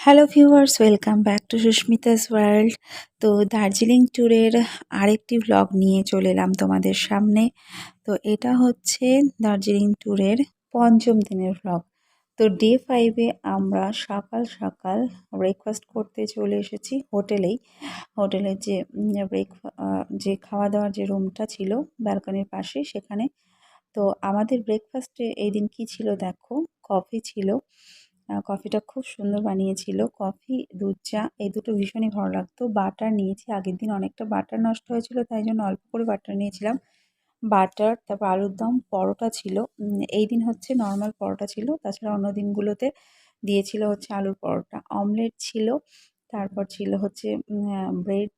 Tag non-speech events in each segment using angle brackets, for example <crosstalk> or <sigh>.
Hello viewers welcome back to Susmita's world তো দার্জিলিং ট্যুরের আরেকটি ভ্লগ নিয়ে চলে এলাম তোমাদের সামনে। তো এটা হচ্ছে দার্জিলিং ট্যুরের পঞ্চম দিনের ভ্লগ তো ডে ফাইভে আমরা সকাল সকাল ব্রেকফাস্ট করতে চলে এসেছি হোটেলেই। হোটেলের যে ব্রেক যে খাওয়া দাওয়ার যে রুমটা ছিল ব্যালকনির পাশে সেখানে। তো আমাদের ব্রেকফাস্টে এই দিন কী ছিল দেখো? কফি ছিল। কফিটা খুব সুন্দর বানিয়েছিল। কফি, দুধ, চা, এই দুটো ভীষণই ভালো লাগতো। বাটার নিয়েছি, আগের দিন অনেকটা বাটার নষ্ট হয়েছিল, তাই জন্য অল্প করে বাটার নিয়েছিলাম। বাটার, তারপর আলুর দম, পরোটা ছিল। এই দিন হচ্ছে নর্মাল পরোটা ছিল। তাছাড়া অন্য দিনগুলোতে দিয়েছিল হচ্ছে আলুর পরোটা। অমলেট ছিল, তারপর ছিল হচ্ছে ব্রেড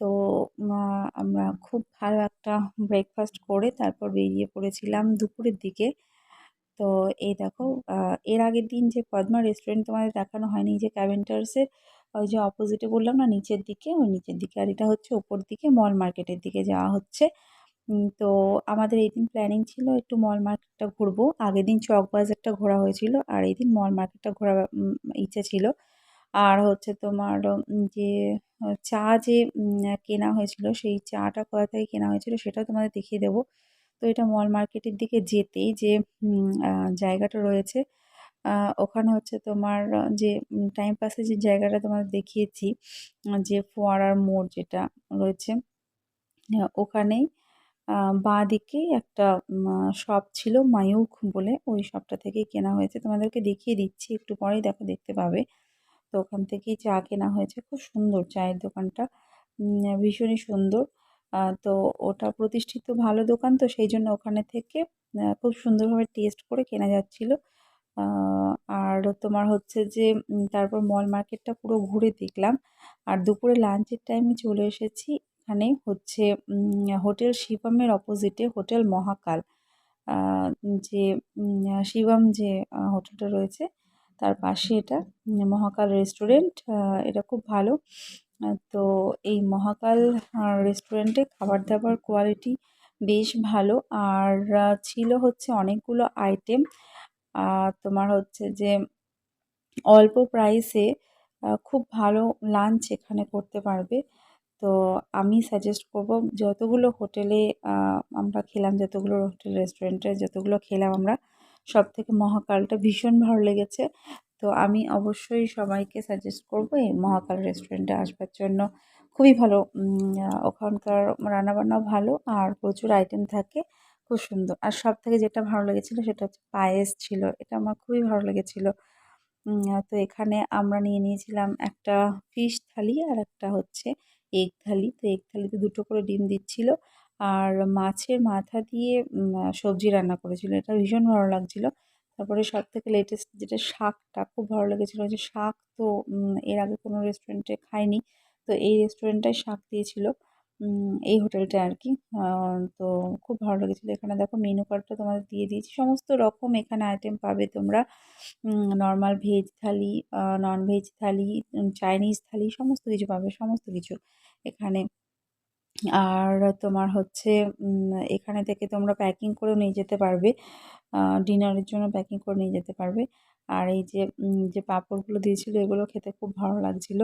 তো আমরা খুব ভালো একটা ব্রেকফাস্ট করে তারপর বেরিয়ে পড়েছিলাম দুপুরের দিকে। তো এই দেখো এর আগের দিন যে পদ্মা রেস্টুরেন্ট তোমাদের দেখানো হয়নি, যে ক্যাভেন্টার্সের ওই যে অপোজিটে বললাম না, নিচের দিকে, ওই নিচের দিকে, আর এটা হচ্ছে ওপর দিকে মল মার্কেটের দিকে যাওয়া হচ্ছে। তো আমাদের এই দিন প্ল্যানিং ছিল একটু মল মার্কেটটা ঘুরবো। আগের দিন চক বাজারটা ঘোরা হয়েছিল, আর এই দিন মল মার্কেটটা ঘোরা ইচ্ছে ছিল। আর হচ্ছে তোমার যে, চা যে কেনা হয়েছিল, সেই চাটা কোথা থেকে কেনা হয়েছিল, সেটাও তোমাদের দেখিয়ে দেবো। তো এটা মল মার্কেটের দিকে যেতেই যে জায়গাটা রয়েছে ওখানে হচ্ছে তোমার যে টাইম পাসে যে জায়গাটা তোমার দেখিয়েছি যে ফোয়ারার মোড় যেটা রয়েছে ওখানেই বাঁ দিকে একটা শপ ছিল মায়ুখ বলে, ওই শপটা থেকেই কেনা হয়েছে। তোমাদেরকে দেখিয়ে দিচ্ছি, একটু পরেই দেখো, দেখতে পাবে। তো ওখান থেকেই চা কেনা হয়েছে, খুব সুন্দর চায়ের দোকানটা ভীষণই সুন্দর। তো ওটা প্রতিষ্ঠিত ভালো দোকান তো সেই জন্য ওখানে থেকে খুব সুন্দরভাবে টেস্ট করে কেনা যাচ্ছিল। আর তোমার হচ্ছে যে তারপর মল মার্কেটটা পুরো ঘুরে দেখলাম। আর দুপুরে লাঞ্চের টাইমে চলে এসেছি, এখানে হচ্ছে হোটেল শিবমের অপোজিটে হোটেল মহাকাল। যে শিবম যে হোটেলটা রয়েছে, তার পাশে এটা, মহাকাল রেস্টুরেন্ট এটা খুব ভালো। তো এই মহাকাল রেস্টুরেন্টে খাবার দাবার কোয়ালিটি বেশ ভালো। আর ছিল হচ্ছে অনেকগুলো আইটেম তোমার হচ্ছে যে অল্প প্রাইসে খুব ভালো লাঞ্চ এখানে করতে পারবে। তো আমি সাজেস্ট করব যতগুলো হোটেলে আমরা খেলাম, যতগুলো হোটেল রেস্টুরেন্টে যতগুলো খেলাম আমরা সব থেকে মহাকালটা ভীষণ ভালো লেগেছে। তো আমি অবশ্যই সবাইকে সাজেস্ট করব এই মহাকাল রেস্টুরেন্টে আসবার জন্য। খুবই ভালো ওখানকার রান্নাবান্নাও ভালো আর প্রচুর আইটেম থাকে, খুব সুন্দর। আর সব থেকে যেটা ভালো লেগেছিলো সেটা হচ্ছে পায়েস ছিল, এটা আমার খুবই ভালো লেগেছিলো। তো এখানে আমরা নিয়ে নিয়েছিলাম একটা ফিশ থালি আর একটা হচ্ছে এগ থালি। তো এগ থালিতে দুটো করে ডিম দিচ্ছিল আর মাছের মাথা দিয়ে সবজি রান্না করেছিল। এটা ভীষণ ভালো লাগছিল। তারপরে সব থেকে লেটেস্ট যেটা শাকটা খুব ভালো লেগেছিলো যে শাক তো এর আগে কোনো রেস্টুরেন্টে খাইনি। তো এই রেস্টুরেন্টটায় শাক দিয়েছিল এই হোটেলটা আর কি তো খুব ভালো লেগেছিলো। এখানে দেখো মেনু কার্ডটা তোমাদের দিয়ে দিয়েছি। সমস্ত রকম এখানে আইটেম পাবে তোমরা। Normal veg thali non veg thali Chinese thali, সমস্ত কিছু পাবে, সমস্ত কিছু এখানে। আর তোমার হচ্ছে এখানে থেকে তোমরা প্যাকিং করেও নিয়ে যেতে পারবে। ডিনারের জন্য প্যাকিং করে নিয়ে যেতে পারবে। আর এই যে যে পাঁপড়গুলো দিয়েছিলো, এগুলো খেতে খুব ভালো লাগছিল।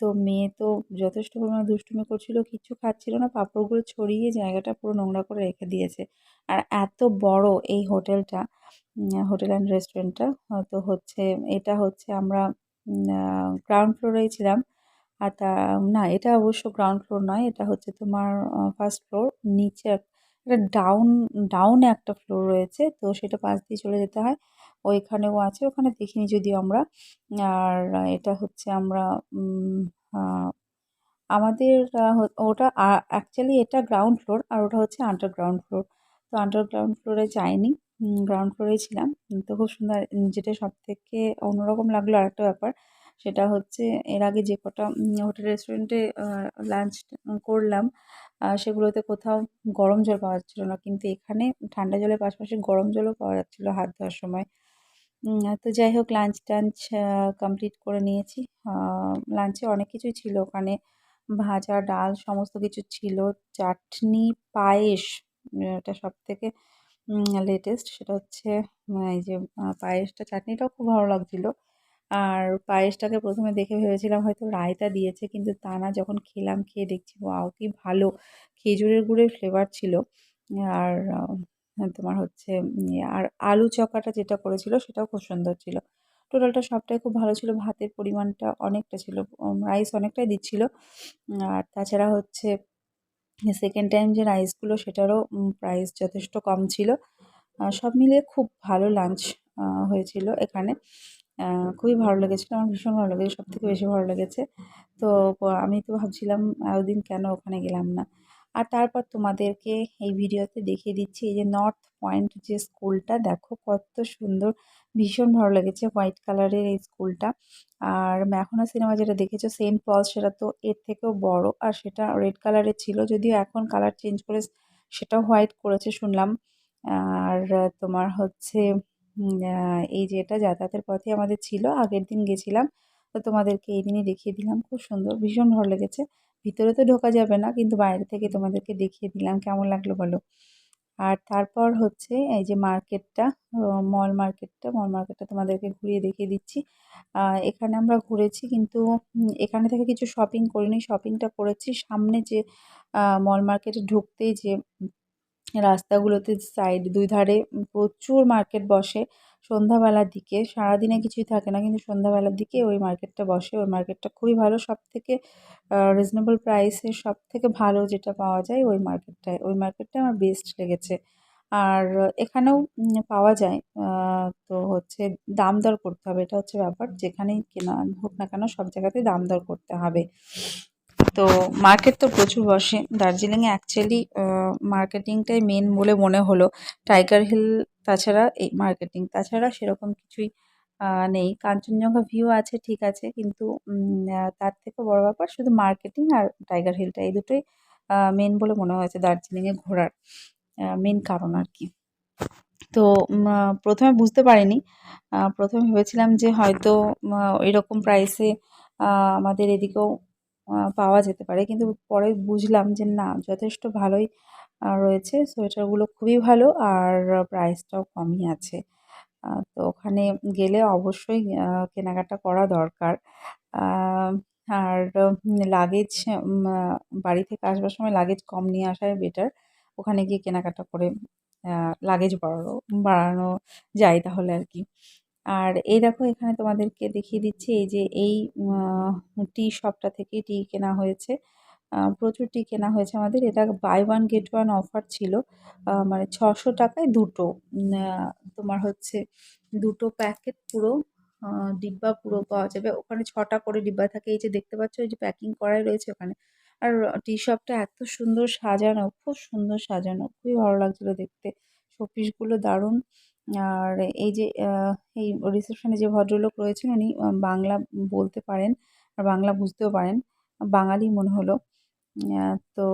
তো মেয়ে তো যথেষ্ট পরিমাণে দুষ্টুমি করছিল কিছু খাচ্ছিল না। পাঁপড়গুলো ছড়িয়ে জায়গাটা পুরো নোংরা করে রেখে দিয়েছে। আর এত বড় এই হোটেলটা হোটেল অ্যান্ড রেস্টুরেন্টটা তো হচ্ছে, এটা হচ্ছে আমরা গ্রাউন্ড ফ্লোরেই ছিলাম। আর তা, না, এটা অবশ্য গ্রাউন্ড ফ্লোর নয়, এটা হচ্ছে তোমার ফার্স্ট ফ্লোর নিচে একটা ডাউন ডাউনে একটা ফ্লোর রয়েছে, তো সেটা পাশ দিয়ে চলে যেতে হয়, ওইখানেও আছে, ওখানে দেখিনি যদিও আমরা, আর এটা হচ্ছে আমরা আমাদের ওটা অ্যাকচুয়ালি এটা গ্রাউন্ড ফ্লোর আর ওটা হচ্ছে আন্ডারগ্রাউন্ড ফ্লোর তো আন্ডারগ্রাউন্ড ফ্লোরে যাইনি গ্রাউন্ড ফ্লোরে ছিলাম, তো খুব সুন্দর, যেটা সব থেকে অন্যরকম লাগল আরেকটা ব্যাপার সেটা হচ্ছে এর আগে যে কটা হোটেল রেস্টুরেন্টে লাঞ্চ করলাম সেগুলোতে কোথাও গরম জল পাওয়া যাচ্ছিল না। কিন্তু এখানে ঠান্ডা জলের পাশাপাশি গরম জলও পাওয়া যাচ্ছিল হাত ধোয়ার সময়। তো যাই হোক লাঞ্চ টাঞ্চ কমপ্লিট করে নিয়েছি। লাঞ্চে অনেক কিছুই ছিল ওখানে। ভাজা, ডাল সমস্ত কিছু ছিল। চাটনি, পায়েস এটা সব থেকে লেটেস্ট সেটা হচ্ছে, এই যে পায়েসটা, চাটনিটাও খুব ভালো লাগছিল। আর পায়েসটাকে প্রথমে দেখে ভেবেছিলাম হয়তো রায়তা দিয়েছে, কিন্তু তা না, যখন খেলাম খেয়ে দেখছি, ওয়াও, কি ভালো! খেজুরের গুড়ের ফ্লেভার ছিল। আর তোমার হচ্ছে আর আলু চকাটা যেটা করেছিল, সেটাও খুব সুন্দর ছিল। টোটালটা সবটাই খুব ভালো ছিল। ভাতের পরিমাণটা অনেকটা ছিল। রাইস অনেকটাই দিচ্ছিল। আর তাছাড়া হচ্ছে সেকেন্ড টাইম যে রাইসগুলো সেটারও প্রাইস যথেষ্ট কম ছিল। সব মিলিয়ে খুব ভালো লাঞ্চ হয়েছিল এখানে। খুবই ভালো লেগেছিলো। আমার ভীষণ ভালো লেগেছে সব থেকে বেশি ভালো লেগেছে। তো আমি তো ভাবছিলাম এতদিন কেন ওখানে গেলাম না। আর তারপর তোমাদেরকে এই ভিডিওতে দেখিয়ে দিচ্ছি, এই যে নর্থ পয়েন্ট যে স্কুলটা, দেখো কত সুন্দর, ভীষণ ভালো লেগেছে হোয়াইট কালারের এই স্কুলটা। আর ম্যাখোনা সিনেমা যেটা দেখেছ, সেন্ট পল, সেটা তো এর থেকেও বড়, আর সেটা রেড কালারের ছিল, যদিও এখন কালার চেঞ্জ করে সেটাও হোয়াইট করেছে শুনলাম। আর তোমার হচ্ছে এই যে এটা যাতায়াতের পথে আমাদের ছিল, আগের দিন গেছিলাম। তো তোমাদেরকে এই দিনই দেখিয়ে দিলাম, খুব সুন্দর, ভীষণ ভালো লেগেছে। ভিতরে তো ঢোকা যাবে না, কিন্তু বাইরে থেকে তোমাদেরকে দেখিয়ে দিলাম, কেমন লাগল বলো? আর তারপর হচ্ছে এই যে মার্কেটটা মল মার্কেটটা মল মার্কেটটা তোমাদেরকে ঘুরিয়ে দেখিয়ে দিচ্ছি। এখানে আমরা ঘুরেছি, কিন্তু এখানে থেকে কিছু শপিং করিনি। শপিংটা করেছি, সামনে যে মল মার্কেটে ঢুকতেই যে রাস্তাগুলোতে সাইড দুই ধারে প্রচুর মার্কেট বসে। সন্ধ্যাবেলার দিকে, সারাদিনে কিছুই থাকে না, কিন্তু সন্ধ্যাবেলার দিকে ওই মার্কেটটা বসে। ওই মার্কেটটা খুবই ভালো সব থেকে রিজনেবল প্রাইসে সব থেকে ভালো যেটা পাওয়া যায় ওই মার্কেটটায় ওই মার্কেটটা আমার বেস্ট লেগেছে। আর এখানেও পাওয়া যায় তো হচ্ছে দাম দর করতে হবে, এটা হচ্ছে ব্যাপার। যেখানেই কেনা হোক না কেন, সব জায়গাতেই দাম দর করতে হবে। তো মার্কেট তো প্রচুর বসে। দার্জিলিংয়ে অ্যাকচুয়ালি মার্কেটিংটাই মেন বলে মনে হলো। টাইগার হিল তাছাড়া এই মার্কেটিং তাছাড়া সেরকম কিছুই নেই। কাঞ্চনজঙ্ঘা ভিউ আছে, ঠিক আছে, কিন্তু তার থেকে বড় ব্যাপার শুধু মার্কেটিং আর টাইগার হিলটা এই দুটোই মেন বলে মনে হয়েছে দার্জিলিংয়ে ঘোরার মেন কারণ আর কি। তো প্রথমে বুঝতে পারিনি। প্রথমে ভেবেছিলাম যে হয়তো এরকম প্রাইসে আমাদের এদিকেও পাওয়া যেতে পারে। কিন্তু পরে বুঝলাম যে না, যথেষ্ট ভালোই রয়েছে। সোয়েটারগুলো খুবই ভালো আর প্রাইসটাও কমই আছে। তো ওখানে গেলে অবশ্যই কেনাকাটা করা দরকার। আর লাগেজ বাড়ি থেকে আসবার সময় লাগেজ কম নিয়ে আসাই বেটার। ওখানে গিয়ে কেনাকাটা করে লাগেজ বাড়ানো বাড়ানো যায় তাহলে আর কি। আর এই দেখো এখানে তোমাদেরকে দেখিয়ে দিচ্ছি এই যে এই টি শপটা থেকে টি কেনা হয়েছে। প্রচুর টি কেনা হয়েছে আমাদের। এটা buy one get one offer ছিল। মানে ছশো টাকায় দুটো। তোমার হচ্ছে দুটো প্যাকেট পুরো ডিব্বা পুরো পাওয়া যাবে। ওখানে ছটা করে ডিব্বা থাকে। এই যে দেখতে পাচ্ছ, এই যে প্যাকিং করাই রয়েছে ওখানে। আর টি শপটা এত সুন্দর সাজানো, খুব সুন্দর সাজানো। খুবই ভালো লাগছিল দেখতে। শোপিসগুলো দারুণ। আর এই যে এই রিসেপশনে যে ভদ্রলোক রয়েছেন, উনি বাংলা বলতে পারেন আর বাংলা বুঝতেও পারেন। বাঙালি মনে হলো। তো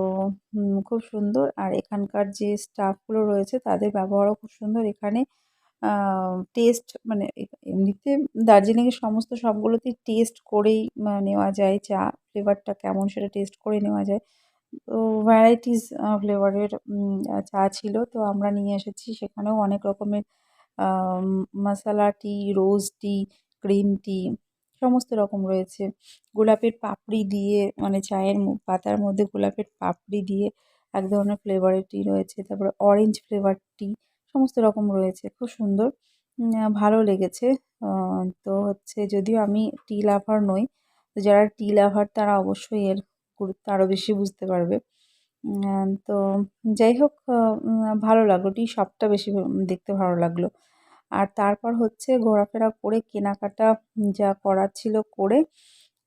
খুব সুন্দর। আর এখানকার যে স্টাফগুলো রয়েছে, তাদের ব্যবহারও খুব সুন্দর। এখানে টেস্ট মানে এমনিতে দার্জিলিংয়ের সমস্ত সবগুলোতেই টেস্ট করেই নেওয়া যায়। চা ফ্লেভারটা কেমন সেটা টেস্ট করে নেওয়া যায়। তো ভ্যারাইটিস ফ্লেভারের চা ছিল। তো আমরা নিয়ে এসেছি। সেখানেও অনেক রকমের মশালা টি, রোজ টি, গ্রিন টি, সমস্ত রকম রয়েছে। গোলাপের পাপড়ি দিয়ে মানে চায়ের পাতার মধ্যে গোলাপের পাপড়ি দিয়ে এক ধরনের ফ্লেভারের টি রয়েছে। তারপরে অরেঞ্জ ফ্লেভার টি, সমস্ত রকম রয়েছে। খুব সুন্দর। ভালো লেগেছে। তো হচ্ছে যদিও আমি টি লাভার নই, তো যারা টি লাভার তারা অবশ্যই এর গুরুত্ব আরও বেশি বুঝতে পারবে। তো যাই হোক ভালো লাগল। টি শপটা বেশি দেখতে ভালো লাগল। আর তারপর হচ্ছে ঘোরাফেরা করে কেনাকাটা যা করার ছিল করে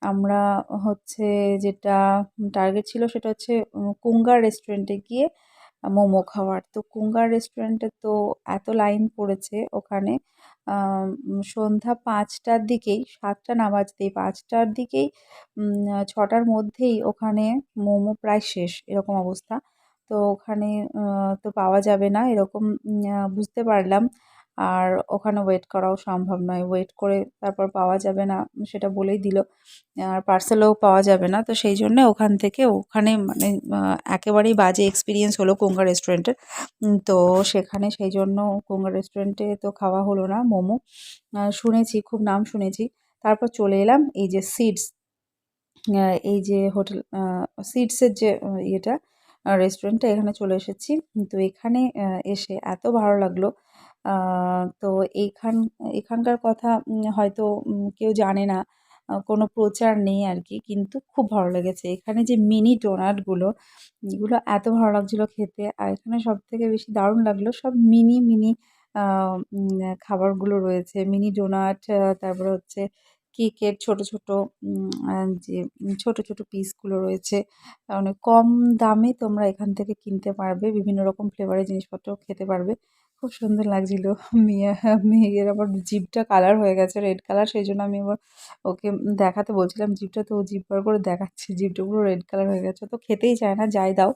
আমরা হচ্ছে যেটা টার্গেট ছিল সেটা হচ্ছে কুঙ্গার রেস্টুরেন্টে গিয়ে মোমো খাওয়ার। তো কুঙ্গার রেস্টুরেন্টে তো এত লাইন পড়েছে ওখানে। সন্ধ্যা পাঁচটার দিকেই, সাতটা না বাজতেই পাঁচটার দিকেই ছটার মধ্যেই ওখানে মোমো প্রায় শেষ, এরকম অবস্থা। তো ওখানে তো পাওয়া যাবে না, এরকম বুঝতে পারলাম। আর ওখানে ওয়েট করাও সম্ভব নয়। ওয়েট করে তারপর পাওয়া যাবে না, সেটা বলেই দিল। আর পার্সেলও পাওয়া যাবে না, তো সেই জন্য ওখান থেকে ওখানে মানে একেবারেই বাজে এক্সপিরিয়েন্স হলো কোঙ্গা রেস্টুরেন্টের তো সেখানে সেই জন্য কোঙ্গা রেস্টুরেন্টে তো খাওয়া হলো না, মোমো। শুনেছি, খুব নাম শুনেছি। তারপর চলে এলাম এই যে সিডস এই যে হোটেল সিডসের যে ইয়েটা রেস্টুরেন্টটা এখানে চলে এসেছি। তো এখানে এসে এত ভালো লাগল তো এইখান এখানকার কথা হয়তো কেউ জানে না। কোনো প্রচার নেই আর কি কিন্তু খুব ভালো লেগেছে। এখানে যে মিনি ডোনাটগুলো এগুলো এত ভালো লাগছিল খেতে, আর এখানে সব থেকে বেশি দারুণ লাগল সব মিনি মিনি খাবারগুলো রয়েছে। মিনি ডোনাট তারপরে হচ্ছে কেকের ছোট ছোট যে ছোট ছোট পিসগুলো রয়েছে। অনেক কম দামে তোমরা এখান থেকে কিনতে পারবে, বিভিন্ন রকম ফ্লেভারের জিনিসপত্র খেতে পারবে। খুব সুন্দর লাগছিল। মেয়ে, মেয়ের আবার জিভটা কালার হয়ে গেছে রেড কালার সেই জন্য আমি আবার ওকে দেখাতে বলছিলাম, জিভটা তো ও জিভ বার করে দেখাচ্ছে, জিভটা পুরো রেড কালার হয়ে গেছে, তো খেতেই চায় না, যাই দাও,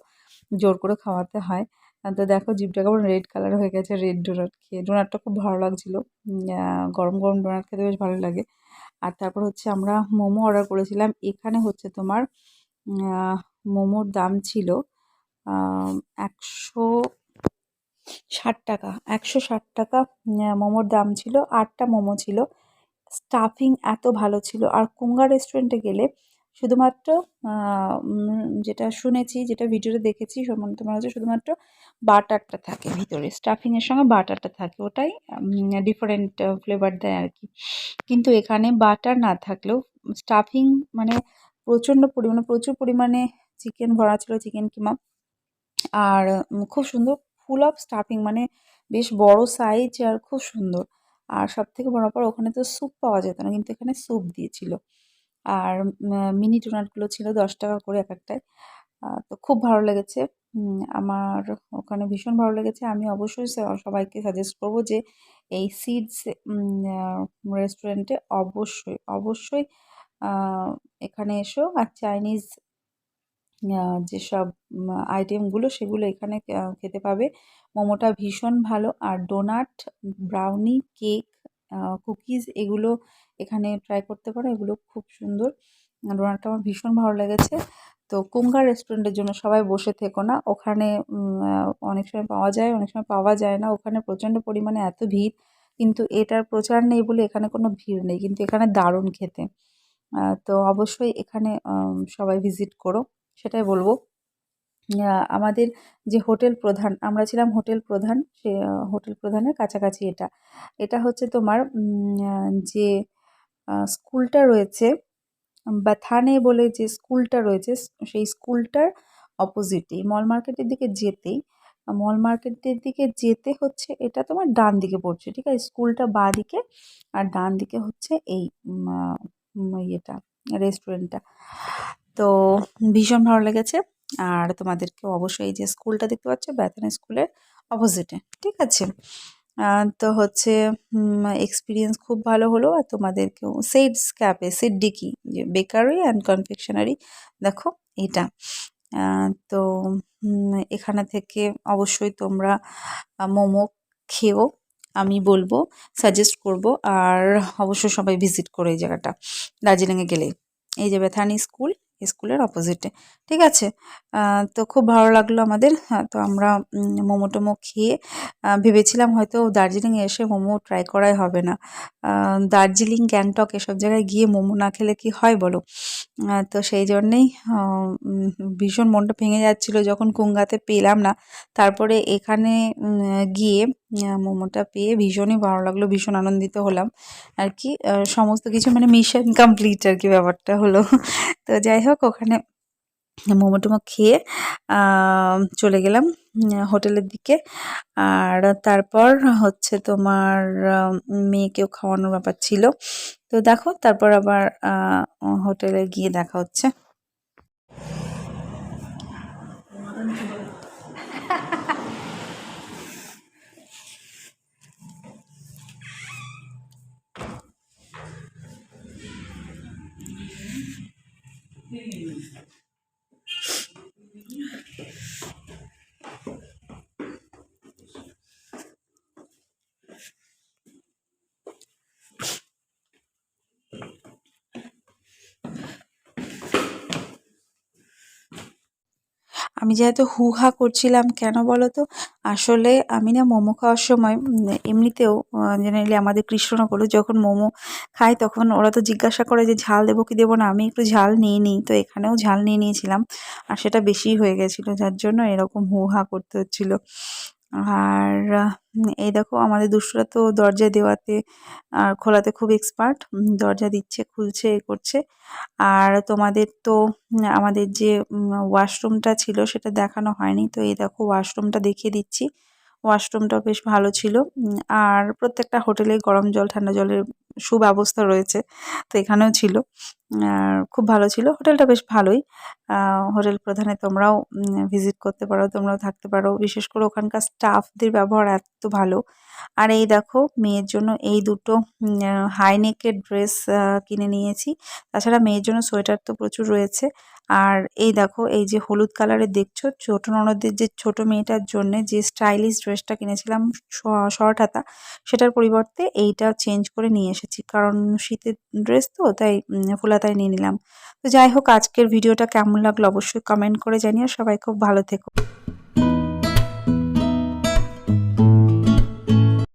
জোর করে খাওয়াতে হয়। তো দেখো জিভটা কেমন রেড কালার হয়ে গেছে রেড ডোনাট খেয়ে। ডোনাটটা খুব ভালো লাগছিল। গরম গরম ডোনাট খেতে বেশ ভালো লাগে। আর তারপর হচ্ছে আমরা মোমো অর্ডার করেছিলাম। এখানে হচ্ছে তোমার মোমোর দাম ছিল একশো ষাট টাকা, একশো ষাট টাকা মোমোর দাম ছিল, আটটা মোমো ছিল। স্টাফিং এত ভালো ছিল। আর কুঙ্গা রেস্টুরেন্টে গেলে শুধুমাত্র যেটা শুনেছি, যেটা ভিডিওতে দেখেছি তোমার হচ্ছে শুধুমাত্র বাটারটা থাকে ভিতরে। স্টাফিংয়ের সঙ্গে বাটারটা থাকে, ওটাই ডিফারেন্ট ফ্লেভার দেয় আর কি। কিন্তু এখানে বাটার না থাকলেও স্টাফিং মানে প্রচণ্ড পরিমাণে প্রচুর পরিমাণে চিকেন ভরা ছিল চিকেন কিমা। আর খুব সুন্দর ফুল অফ স্টাফিং মানে বেশ বড় সাইজ আর খুব সুন্দর। আর সব থেকে বড় ব্যাপার, ওখানে তো স্যুপ পাওয়া যেত না, কিন্তু এখানে স্যুপ দিয়েছিল। আর মিনি ডোনাটগুলো ছিল দশ টাকা করে এক একটায়। তো খুব ভালো লেগেছে। আমার ওখানে ভীষণ ভালো লেগেছে। আমি অবশ্যই সবাইকে সাজেস্ট করব যে এই সিডস রেস্টুরেন্টে অবশ্যই অবশ্যই এখানে এসো। আর চাইনিজ যেসব আইটেমগুলো সেগুলো এখানে খেতে পাবে। মোমোটা ভীষণ ভালো। আর ডোনাট ব্রাউনি কেক কুকিজ এগুলো এখানে ট্রাই করতে পারো। এগুলো খুব সুন্দর। ডোনাটটা আমার ভীষণ ভালো লেগেছে। তো কুঙ্গা রেস্টুরেন্টের জন্য সবাই বসে থেকো না। ওখানে অনেক সময় পাওয়া যায়, অনেক সময় পাওয়া যায় না। ওখানে প্রচণ্ড পরিমাণে এত ভিড়। কিন্তু এটার প্রচার নেই বলে এখানে কোনো ভিড় নেই। কিন্তু এখানে দারুণ খেতে। তো অবশ্যই এখানে সবাই ভিজিট করো। সেটাই বলব। আমাদের যে হোটেল প্রধান, আমরা ছিলাম হোটেল প্রধান, সে হোটেল প্রধানের কাছাকাছি এটা। এটা হচ্ছে তোমার যে স্কুলটা রয়েছে বা থানে বলে যে স্কুলটা রয়েছে, সেই স্কুলটার অপোজিটেই মল মার্কেটের দিকে যেতেই, মল মার্কেটের দিকে যেতে হচ্ছে, এটা তোমার ডান দিকে পড়ছে, ঠিক আছে? স্কুলটা বাঁ দিকে, আর ডান দিকে হচ্ছে এই ইয়েটা, রেস্টুরেন্টটা। তো ভীষণ ভালো লেগেছে। আর তোমাদেরকে অবশ্যই এই যে স্কুলটা দেখতে পাচ্ছ বেতন স্কুলের অপোজিটে ঠিক আছে? তো হচ্ছে এক্সপিরিয়েন্স খুব ভালো হলো। আর তোমাদেরকেও সিডস ক্যাফে সিদ্দিকি যে বেকারি অ্যান্ড কনফেকশনারি দেখো এটা। তো এখানে থেকে অবশ্যই তোমরা মোমো খেও, আমি বলব সাজেস্ট করব। আর অবশ্যই সবাই ভিজিট করো এই জায়গাটা, দার্জিলিংয়ে গেলে। এই যে বেথানি স্কুল স্কুলের অপোজিটে ঠিক আছে? তো খুব ভালো লাগল আমাদের। তো আমরা মোমো টোমো খেয়ে ভেবেছিলাম হয়তো দার্জিলিংয়ে এসে মোমো ট্রাই করাই হবে না। দার্জিলিং, গ্যাংটক এসব জায়গায় গিয়ে মোমো না খেলে কি হয় বলো? তো সেই জন্যেই ভীষণ মনটা ভেঙে যাচ্ছিল যখন কুঙ্গাতে পেলাম না। তারপরে এখানে গিয়ে মোমোটা পেয়ে ভীষণই ভালো লাগল, ভীষণ আনন্দিত হলাম। আর কি সমস্ত কিছু মানে মিশন কমপ্লিট আর কি ব্যাপারটা হলো। <laughs> তো যাই হোক, ওখানে মোমো টোমো খেয়ে চলে গেলাম হোটেলের দিকে। আর তারপর হচ্ছে তোমার মেয়েকেও খাওয়ানোর ব্যাপার ছিল। তো দেখো, তারপর আবার হোটেলে গিয়ে দেখা হচ্ছে। আমি যেহেতু হু হা করছিলাম, কেন বলো তো আসলে আমি না মোমো খাওয়ার সময় এমনিতেও জেনারেলি আমাদের কৃষ্ণনগরে যখন মোমো খায় তখন ওরা তো জিজ্ঞাসা করে যে, ঝাল দেবো কি দেবো না? আমি একটু ঝাল নিয়ে নিই, তো এখানেও ঝাল নিয়ে নিয়েছিলাম। আর সেটা বেশি হয়ে গেছিল, যার জন্য এরকম হু হা করতে হচ্ছিল। আর এই দেখো, আমাদের দুশোরা তো দরজা দেওয়াতে আর খোলাতে খুব এক্সপার্ট দরজা দিচ্ছে, খুলছে, এ করছে। আর তোমাদের তো আমাদের যে ওয়াশরুমটা ছিল, সেটা দেখানো হয়নি। তো এই দেখো ওয়াশরুমটা দেখিয়ে দিচ্ছি। ওয়াশরুমটাও বেশ ভালো ছিল। আর প্রত্যেকটা হোটেলে গরম জল, ঠান্ডা জলের সুব্যবস্থা রয়েছে, তো এখানেও ছিল। আর খুব ভালো ছিল, হোটেলটা বেশ ভালোই। হোটেল প্রধানে তোমরাও ভিজিট করতে পারো, তোমরাও থাকতে পারো। বিশেষ করে ওখানকার স্টাফদের ব্যবহার এত ভালো। আর এই দেখো, মেয়ের জন্য এই দুটো হাই নেকের ড্রেস কিনে নিয়েছি। তাছাড়া মেয়ের জন্য সোয়েটার তো প্রচুর রয়েছে। আর এই দেখো, এই যে হলুদ কালারের দেখছ, ছোট ননদের যে ছোট মেয়েটার জন্য যে স্টাইলিশ ড্রেসটা কিনেছিলাম শর্ট হাতা, সেটার পরিবর্তে এইটা চেঞ্জ করে নিয়ে এসেছি। কারণ শীতের ড্রেস তো, তাই ফুল ফুলাতায় নিয়ে নিলাম। তো যাই হোক, আজকের ভিডিওটা কেমন লাগল অবশ্যই কমেন্ট করে জানিয়ে সবাই খুব ভালো থেকো।